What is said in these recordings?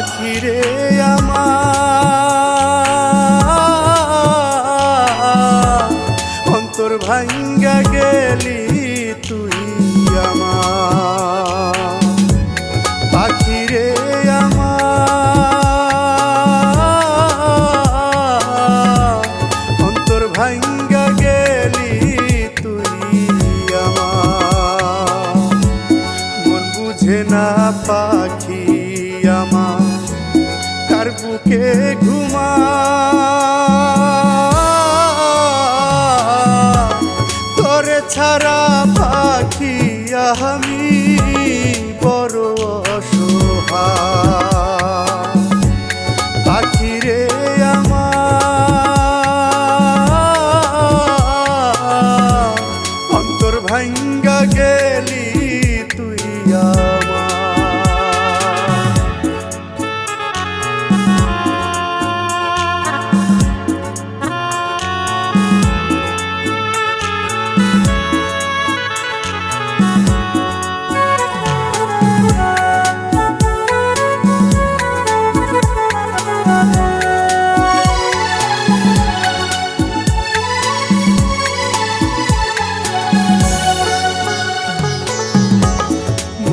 পাখি রে আমার। অন্তর ভাঙ্গা গেলি তুই আমার। পাখি রে আমার। অন্তর ভাঙ্গা গেলি তুই আমার। মন বুঝে না পাখি বুকে ঘুমা। তোরে ছাড়া পাখি আমি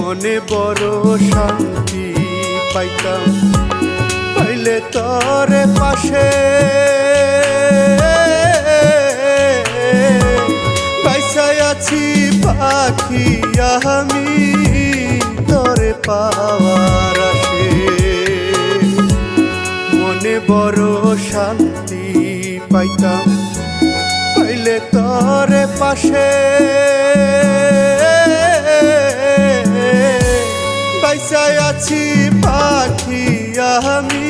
মনে বড় শান্তি পাইতাম। পাইলে তরে পাশে। বাইসায় আছি পাখি আমি, তরে পাওয়ার আসে। মনে বড় শান্তি পাইতাম, পাইলে তরে পাশে। আছি পাখি আমি,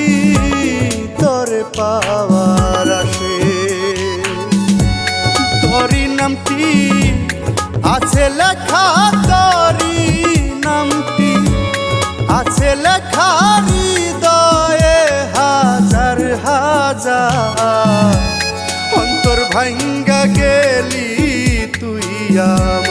তরে পাওয়ার আসে। তরি নামটি আছে লেখা তরি নামটি আছে লেখা, হৃদয়ে হাজার হাজার। অন্তর ভাঙ্গা গেলি তুই আমার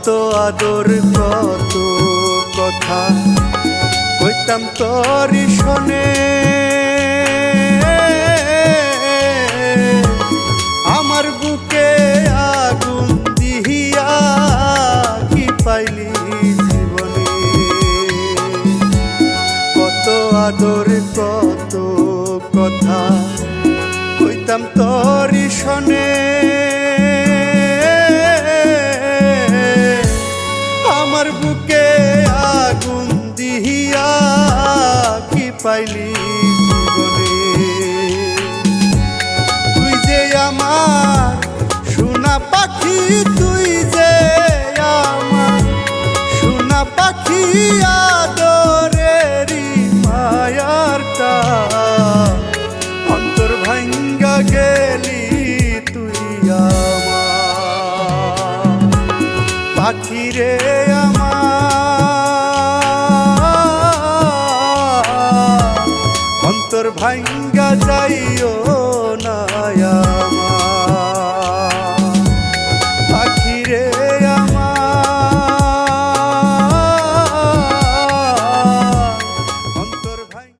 কত আদর, কত কথা, কইতাম তরি শোনে। আমার বুকে আগুন দিহিয়া কি পাইলি জীবনে? কত আদর, কত কথা, কইতাম তরি পাইলি জীবনে। তুই যে আমার সোনা পাখি, তুই যে আমার সোনা পাখি, আদরেরি মায়ার টা অন্তর ভাঙ্গা গেলি তুই আমার। রে অন্তর ভাঙ্গা যাইও।